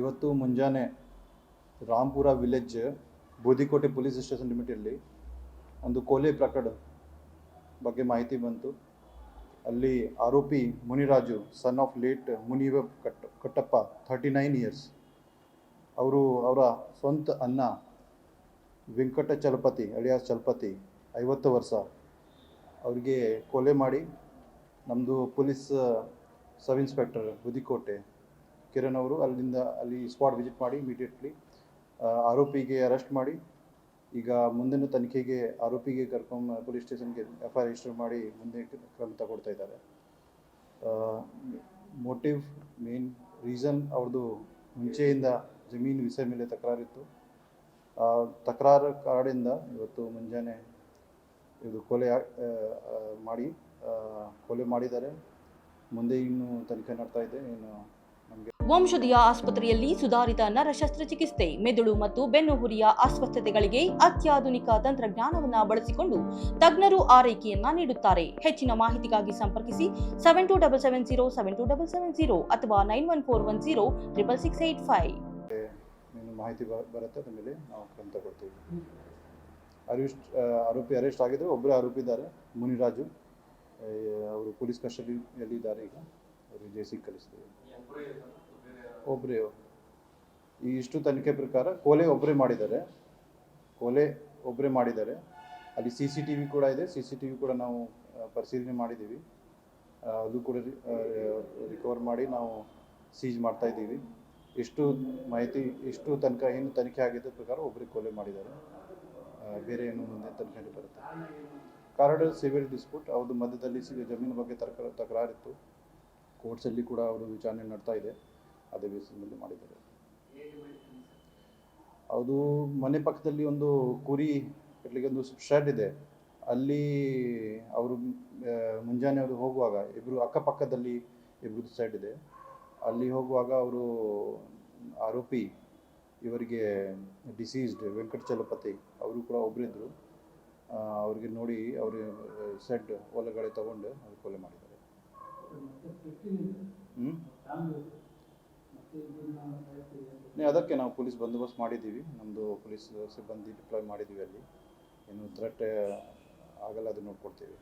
ಇವತ್ತು ಮುಂಜಾನೆ Rampura village Budikote police station ಲಿಮಿಟಲ್ಲಿ ಒಂದು ಕೊಲೆ ಪ್ರಕರಣ ಬಗ್ಗೆ ಮಾಹಿತಿ ಬಂತು. ಅಲ್ಲಿ ಆರೋಪಿ ಮುನಿರಾಜು ಸನ್ ಆಫ್ ಲೇಟ್ ಮುನಿವ ಕಟ್ ಕಟ್ಟಪ್ಪ ಥರ್ಟಿ ನೈನ್ ಇಯರ್ಸ್ ಅವರು ಅವರ ಸ್ವಂತ ಅನ್ನ ವೆಂಕಟ ಚಲಪತಿ, ಅಳಿಯಾಸ್ ಚಲಪತಿ, ಐವತ್ತು ವರ್ಷ. ಅವರಿಗೆ ಕೊಲೆ ಮಾಡಿ ನಮ್ಮದು police sub inspector Budikote Kiran ಅವರು ಅಲ್ಲಿಂದ ಅಲ್ಲಿ ಸ್ಪಾಟ್ ವಿಸಿಟ್ ಮಾಡಿ ಇಮಿಡಿಯೇಟ್ಲಿ ಆರೋಪಿಗೆ ಅರೆಸ್ಟ್ ಮಾಡಿ. ಈಗ ಮುಂದಿನ ತನಿಖೆಗೆ ಆರೋಪಿಗೆ ಕರ್ಕೊಂಡು ಪೊಲೀಸ್ ಸ್ಟೇಷನ್ಗೆ ಎಫ್ ಐ ಆರ್ ರಿಜಿಸ್ಟರ್ ಮಾಡಿ ಮುಂದೆ ಕ್ರಮ ತಗೊಳ್ತಾ ಇದ್ದಾರೆ. ಮೋಟಿವ್ ಮೇನ್ ರೀಸನ್ ಅವ್ರದ್ದು ಮುಂಚೆಯಿಂದ ಜಮೀನು ವಿಷಯ ಮೇಲೆ ತಕರಾರಿತ್ತು ಆ, ತಕರಾರು ಕಾರ್ಡಿಂದ ಇವತ್ತು ಮುಂಜಾನೆ ಇದು ಕೊಲೆ ಮಾಡಿ ಕೊಲೆ ಮಾಡಿದ್ದಾರೆ. ಮುಂದೆ ಇನ್ನು ತನಿಖೆ ನಡ್ತಾ ಇದೆ. ನಮಗೆ ವಂಶದಿಯ ಆಸ್ಪತ್ರೆಯಲ್ಲಿ ಸುಧಾರಿತ ನರ ಶಸ್ತ್ರಚಿಕಿತ್ಸೆ ಮೆದುಳು ಮತ್ತು ಬೆನ್ನುಹುರಿಯ ಅಸ್ವಸ್ಥತೆಗಳಿಗೆ ಅತ್ಯಾಧುನಿಕ ತಂತ್ರಜ್ಞಾನವನ್ನು ಬಳಸಿಕೊಂಡು ತಜ್ಞರು ಆರೈಕೆಯನ್ನ ನೀಡುತ್ತಾರೆ. ಹೆಚ್ಚಿನ ಮಾಹಿತಿಗಾಗಿ ಸಂಪರ್ಕಿಸಿ seven two double seven zero seven two double seven zero ಅಥವಾ nine one four one zero triple six eight five ಮಾಹಿತಿ ಬರುತ್ತೆ, ಅದ್ರ ನಾವು ಆರೋಪಿ ಅರೆಸ್ಟ್ ಆಗಿದ್ರು ಒಬ್ಬರೇ ಆರೋಪಿ ಇದ್ದಾರೆ, ಮುನಿರಾಜು. ಅವರು ಪೊಲೀಸ್ ಕಸ್ಟಡಿಯಲ್ಲಿ ಇದ್ದಾರೆ ಈಗ. ಅವರು ಸಿ ಕಳಿಸ್ತೀವಿ ಒಬ್ಬರೇ ಈ ಇಷ್ಟು ತನಿಖೆ ಪ್ರಕಾರ ಕೊಲೆ ಒಬ್ಬರೇ ಮಾಡಿದ್ದಾರೆ. ಕೊಲೆ ಒಬ್ಬರೇ ಮಾಡಿದ್ದಾರೆ. ಅಲ್ಲಿ ಸಿ ಸಿ ಟಿ ವಿ ಕೂಡ ಇದೆ. ಸಿ ಸಿ ಟಿ ವಿ ಕೂಡ ನಾವು ಪರಿಶೀಲನೆ ಮಾಡಿದ್ದೀವಿ. ಅದು ಕೂಡ ರಿಕವರ್ ಮಾಡಿ ನಾವು ಸೀಜ್ ಮಾಡ್ತಾ ಇದ್ದೀವಿ. ಇಷ್ಟು ಮಾಹಿತಿ ಇಷ್ಟು ತನಕ ಏನು ತನಿಖೆ ಆಗಿದ್ದ ಪ್ರಕಾರ ಒಬ್ಬರಿಗೆ ಕೊಲೆ ಮಾಡಿದ್ದಾರೆ. ಬೇರೆ ಏನು ಮುಂದೆ ತನಿಖೆ ಬರುತ್ತೆ. ಕಾರಣ ಸಿವಿಲ್ ಡಿಸ್ಪ್ಯೂಟ್ ಅವ್ರದ್ದು ಮಧ್ಯದಲ್ಲಿ ಜಮೀನು ಬಗ್ಗೆ ತರ್ಕ, ತಕರಾರಿತ್ತು. ಕೋರ್ಟ್ಸಲ್ಲಿ ಕೂಡ ಅವರು ವಿಚಾರಣೆ ನಡ್ತಾ ಇದೆ. ಅದೇ ಬೇಸಿಸ್ ಮಾಡಿದ್ದಾರೆ. ಅದು ಮನೆ ಪಕ್ಕದಲ್ಲಿ ಒಂದು ಕುರಿ ಇರಲಿಕ್ಕೆ ಒಂದು ಶೆಡ್ ಇದೆ. ಅಲ್ಲಿ ಅವರು ಮುಂಜಾನೆ ಅವರು ಹೋಗುವಾಗ ಇಬ್ಬರು ಅಕ್ಕಪಕ್ಕದಲ್ಲಿ ಇಬ್ಬರದ್ದು ಸೈಡ್ ಇದೆ. ಅಲ್ಲಿ ಹೋಗುವಾಗ ಅವರು ಆರೋಪಿ, ಇವರಿಗೆ ಡಿಸೀಸ್ಡ್ ವೆಂಕಟ ಚಲಪತಿ ಅವರು ಕೂಡ ಒಬ್ಬರಿದ್ದರು ಅವ್ರಿಗೆ ನೋಡಿ ಅವರು ಸೆಡ್ ಒಳಗಡೆ ತಗೊಂಡು ಅವ್ರು ಕೊಲೆ ಮಾಡಿದ್ದಾರೆ. ಹ್ಞೂ ಅದಕ್ಕೆ ನಾವು ಪೊಲೀಸ್ ಬಂದೋಬಸ್ತ್ ಮಾಡಿದ್ದೀವಿ. ನಮ್ಮದು ಪೊಲೀಸ್ ಸಿಬ್ಬಂದಿ ಡಿಪ್ಲಾಯ್ ಮಾಡಿದ್ದೀವಿ ಅಲ್ಲಿ. ಏನು ಥ್ರೆಟ್ ಆಗಲ್ಲ ಅದು ನೋಡ್ಕೊಡ್ತೀವಿ.